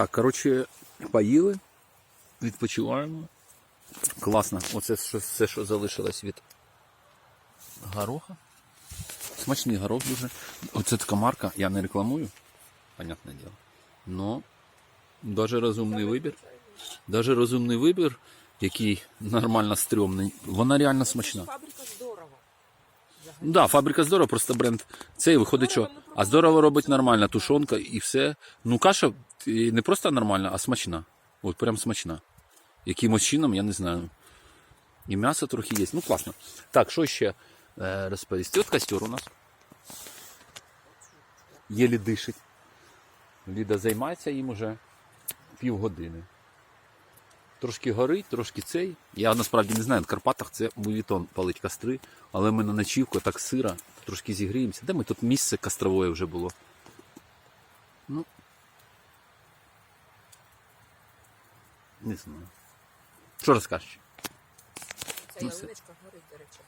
Так, коротше, поїли, відпочиваємо. Класно. Оце все, що залишилось від гороха. Смачний горох дуже. Оце така марка, я не рекламую, понятне діло. Но даже розумний вибір. Даже розумний вибір, який нормально стрьомний, вона реально смачна. Фабрика здорова. Ну Да, фабрика здорова, просто бренд цей виходить, що. А здорово робить нормальна тушонка і все. Ну, каша і не просто нормальна, а смачна. От прям смачна. Якимось чином, я не знаю. І м'ясо трохи є. Ну, класно. Так, що ще е, розповісти? От костер у нас. Єлі дишить. Ліда займається їм уже півгодини. Трошки горить, трошки цей. Я насправді не знаю, в Карпатах це мувітон палить костри, але ми на ночівку так сира, трошки зігріємося. Де ми тут місце кострове вже було? Ну. Не знаю. Що розкажеш? Це ялиночка горить, до речі.